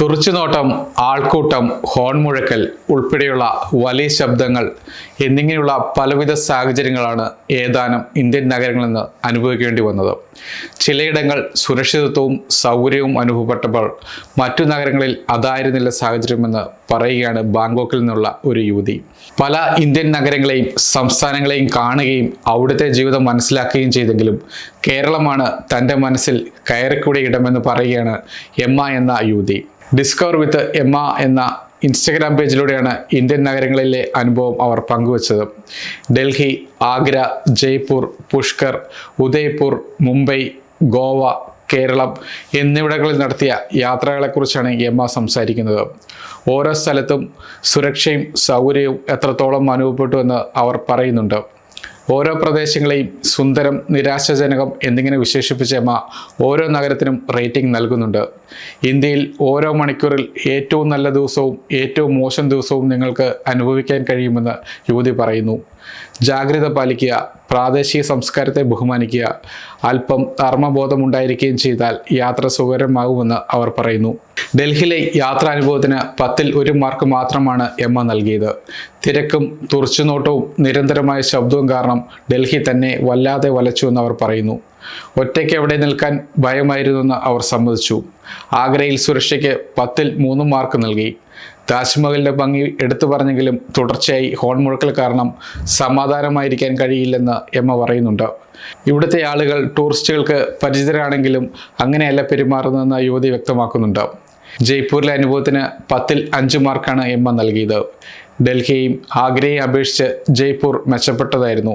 തുറച്ചുനോട്ടം ആൾക്കൂട്ടം ഹോൺ മുഴക്കൽ ഉൾപ്പെടെയുള്ള വലിയ ശബ്ദങ്ങൾ എന്നിങ്ങനെയുള്ള പലവിധ സാഹചര്യങ്ങളാണ് ഏതാനും ഇന്ത്യൻ നഗരങ്ങളിൽ നിന്ന് അനുഭവിക്കേണ്ടി വന്നത്. ചിലയിടങ്ങൾ സുരക്ഷിതത്വവും സൗകര്യവും അനുഭവപ്പെട്ടപ്പോൾ മറ്റു നഗരങ്ങളിൽ അതായിരുന്നില്ല സാഹചര്യമെന്ന് പറയുകയാണ് ബാങ്കോക്കിൽ നിന്നുള്ള ഒരു യുവതി. പല ഇന്ത്യൻ നഗരങ്ങളെയും സംസ്ഥാനങ്ങളെയും കാണുകയും അവിടുത്തെ ജീവിതം മനസ്സിലാക്കുകയും ചെയ്തെങ്കിലും കേരളമാണ് തന്റെ മനസ്സിൽ കയറിക്കൂടിയ ഇടമെന്ന് പറയുകയാണ് എമ്മ എന്ന യുവതി. ഡിസ്കവർ വിത്ത് എമ്മ എന്ന ഇൻസ്റ്റഗ്രാം പേജിലൂടെയാണ് ഇന്ത്യൻ നഗരങ്ങളിലെ അനുഭവം അവർ പങ്കുവച്ചത്. ഡൽഹി ആഗ്ര ജയ്പൂർ പുഷ്കർ ഉദയ്പൂർ മുംബൈ ഗോവ കേരളം എന്നിവിടങ്ങളിൽ നടത്തിയ യാത്രകളെക്കുറിച്ചാണ് എമ്മ സംസാരിക്കുന്നത്. ഓരോ സ്ഥലത്തും സുരക്ഷയും സൗകര്യവും എത്രത്തോളം അനുഭവപ്പെട്ടു എന്ന് അവർ പറയുന്നുണ്ട്. ഓരോ പ്രദേശങ്ങളെയും സുന്ദരം നിരാശാജനകം എന്നിങ്ങനെ വിശേഷിപ്പിച്ച ഓരോ നഗരത്തിനും റേറ്റിംഗ് നൽകുന്നുണ്ട്. ഇന്ത്യയിൽ ഓരോ മണിക്കൂറിൽ ഏറ്റവും നല്ല ദിവസവും ഏറ്റവും മോശം ദിവസവും നിങ്ങൾക്ക് അനുഭവിക്കാൻ കഴിയുമെന്ന് യുവതി പറയുന്നു. ജാഗ്രത പാലിക്കുക പ്രാദേശിക സംസ്കാരത്തെ ബഹുമാനിക്കുക അല്പം ധർമ്മബോധം ഉണ്ടായിരിക്കുകയും ചെയ്താൽ യാത്ര സുഖകരമാകുമെന്ന് അവർ പറയുന്നു. ഡൽഹിയിലെ യാത്രാനുഭവത്തിന് പത്തിൽ ഒരു മാർക്ക് മാത്രമാണ് എമ്മ നൽകിയത്. തിരക്കും തുറച്ചുനോട്ടവും നിരന്തരമായ ശബ്ദവും കാരണം ഡൽഹി തന്നെ വല്ലാതെ വലച്ചുവെന്ന് അവർ പറയുന്നു. ഒറ്റയ്ക്ക് എവിടെ നിൽക്കാൻ ഭയമായിരുന്നെന്ന് അവർ സമ്മതിച്ചു. ആഗ്രയിൽ സുരക്ഷയ്ക്ക് പത്തിൽ മൂന്ന് മാർക്ക് നൽകി. താജ്മഹലിന്റെ ഭംഗി എടുത്തു പറഞ്ഞെങ്കിലും തുടർച്ചയായി ഹോൺ മുഴക്കൽ കാരണം സമാധാനമായിരിക്കാൻ കഴിയില്ലെന്ന് എമ്മ പറയുന്നുണ്ട്. ഇവിടുത്തെ ആളുകൾ ടൂറിസ്റ്റുകൾക്ക് പരിചിതരാണെങ്കിലും അങ്ങനെയല്ല പെരുമാറുന്നതെന്ന് യുവതി വ്യക്തമാക്കുന്നുണ്ട്. ജയ്പൂരിലെ അനുഭവത്തിന് പത്തിൽ അഞ്ച് മാർക്കാണ് എമ്മ നൽകിയത്. ഡൽഹിയും ആഗ്രയെയും അപേക്ഷിച്ച് ജയ്പൂർ മെച്ചപ്പെട്ടതായിരുന്നു.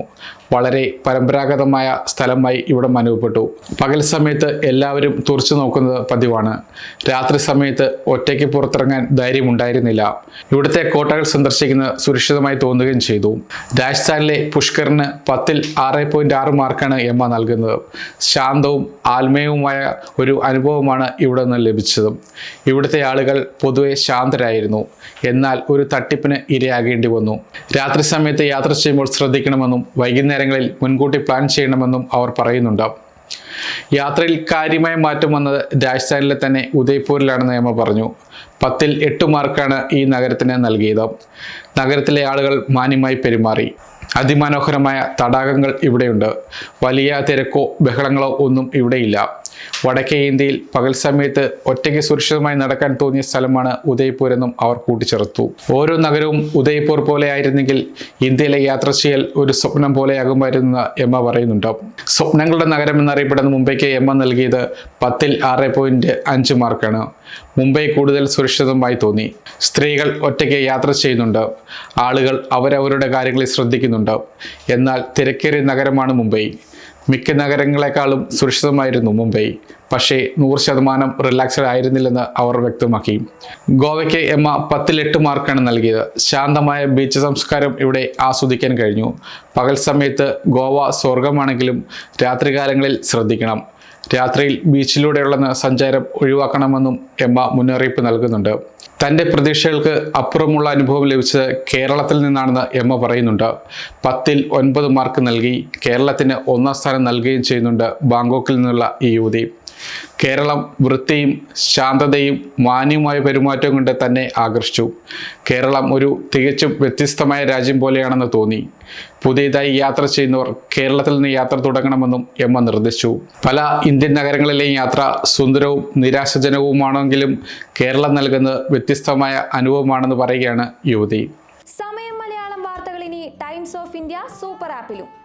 വളരെ പരമ്പരാഗതമായ സ്ഥലമായി ഇവിടെ അനുഭവപ്പെട്ടു. പകൽ സമയത്ത് എല്ലാവരും തുറച്ചു നോക്കുന്നത് പതിവാണ്. രാത്രി സമയത്ത് ഒറ്റയ്ക്ക് പുറത്തിറങ്ങാൻ ധൈര്യമുണ്ടായിരുന്നില്ല. ഇവിടുത്തെ കോട്ടകൾ സന്ദർശിക്കുന്നത് സുരക്ഷിതമായി തോന്നുകയും ചെയ്തു. രാജസ്ഥാനിലെ പുഷ്കറിന് പത്തിൽ ആറ് പോയിന്റ് ആറ് മാർക്കാണ് എമ്മ നൽകുന്നത്. ശാന്തവും ആത്മീയവുമായ ഒരു അനുഭവമാണ് ഇവിടെ നിന്ന് ലഭിച്ചത്. ഇവിടുത്തെ ആളുകൾ പൊതുവെ ശാന്തരായിരുന്നു. എന്നാൽ ഒരു തട്ടിപ്പിന് ഇരയാകേണ്ടി വന്നു. രാത്രി സമയത്ത് യാത്ര ചെയ്യുമ്പോൾ ശ്രദ്ധിക്കണമെന്നും വൈകുന്നേരങ്ങളിൽ മുൻകൂട്ടി പ്ലാൻ ചെയ്യണമെന്നും അവർ പറയുന്നുണ്ട്. യാത്രയിൽ കാര്യമായ മാറ്റം വന്നത് രാജസ്ഥാനിലെ തന്നെ ഉദയ്പൂരിലാണെന്ന് എമ്മ പറഞ്ഞു. പത്തിൽ എട്ട് മാർക്കാണ് ഈ നഗരത്തിന് നൽകിയത്. നഗരത്തിലെ ആളുകൾ മാന്യമായി പെരുമാറി. അതിമനോഹരമായ തടാകങ്ങൾ ഇവിടെയുണ്ട്. വലിയ തിരക്കോ ബഹളങ്ങളോ ഒന്നും ഇവിടെയില്ല. വടക്കേ ഇന്ത്യയിൽ പകൽ സമയത്ത് ഒറ്റയ്ക്ക് സുരക്ഷിതമായി നടക്കാൻ തോന്നിയ സ്ഥലമാണ് ഉദയ്പൂർ എന്നും അവർ കൂട്ടിച്ചേർത്തു. ഓരോ നഗരവും ഉദയ്പൂർ പോലെ ആയിരുന്നെങ്കിൽ ഇന്ത്യയിലെ യാത്ര ചെയ്യൽ ഒരു സ്വപ്നം പോലെയാകുമായിരുന്നെന്ന് എമ്മ പറയുന്നുണ്ട്. സ്വപ്നങ്ങളുടെ നഗരം എന്നറിയപ്പെടുന്ന മുംബൈക്ക് എമ്മ നൽകിയത് പത്തിൽ ആറ് പോയിന്റ് അഞ്ച് മാർക്കാണ്. മുംബൈ കൂടുതൽ സുരക്ഷിതമായി തോന്നി. സ്ത്രീകൾ ഒറ്റയ്ക്ക് യാത്ര ചെയ്യുന്നുണ്ട്. ആളുകൾ അവരവരുടെ കാര്യങ്ങളിൽ ശ്രദ്ധിക്കുന്നുണ്ട്. എന്നാൽ തിരക്കേറിയ നഗരമാണ് മുംബൈ. മിക്ക നഗരങ്ങളെക്കാളും സുരക്ഷിതമായിരുന്നു മുംബൈ. പക്ഷേ നൂറ് ശതമാനം റിലാക്സ്ഡ് ആയിരുന്നില്ലെന്ന് അവർ വ്യക്തമാക്കി. ഗോവയ്ക്ക് എമ്മ പത്തിലെട്ട് മാർക്കാണ് നൽകിയത്. ശാന്തമായ ബീച്ച് സംസ്കാരം ഇവിടെ ആസ്വദിക്കാൻ കഴിഞ്ഞു. പകൽ സമയത്ത് ഗോവ സ്വർഗമാണെങ്കിലും രാത്രികാലങ്ങളിൽ ശ്രദ്ധിക്കണം. രാത്രിയിൽ ബീച്ചിലൂടെയുള്ള സഞ്ചാരം ഒഴിവാക്കണമെന്നും എം മുന്നറിയിപ്പ് നൽകുന്നുണ്ട്. തന്റെ പ്രതീക്ഷകൾക്ക് അപ്പുറമുള്ള അനുഭവം ലഭിച്ചത് കേരളത്തിൽ നിന്നാണെന്ന് എം പറയുന്നുണ്ട്. പത്തിൽ ഒൻപത് മാർക്ക് നൽകി കേരളത്തിന് ഒന്നാം സ്ഥാനം നൽകുകയും ചെയ്യുന്നുണ്ട് ബാങ്കോക്കിൽ നിന്നുള്ള ഈ യുവതി. കേരളം വൃത്തിയും ശാന്തതയും മാന്യമായ പെരുമാറ്റം കൊണ്ട് തന്നെ ആകർഷിച്ചു. കേരളം ഒരു തികച്ചും വ്യത്യസ്തമായ രാജ്യം പോലെയാണെന്ന് തോന്നി. പുതിയതായി യാത്ര ചെയ്യുന്നവർ കേരളത്തിൽ നിന്ന് യാത്ര തുടങ്ങണമെന്നും എമ്മ നിർദ്ദേശിച്ചു. പല ഇന്ത്യൻ നഗരങ്ങളിലെയും യാത്ര സുന്ദരവും നിരാശജനകവുമാണെങ്കിലും കേരളം നൽകുന്നത് വ്യത്യസ്തമായ അനുഭവമാണെന്ന് പറയുകയാണ് യുവതി. സമയം മലയാളം വാർത്തകൾ ഇനി ടൈംസ് ഓഫ് ഇന്ത്യ സൂപ്പർ ആപ്പിലും.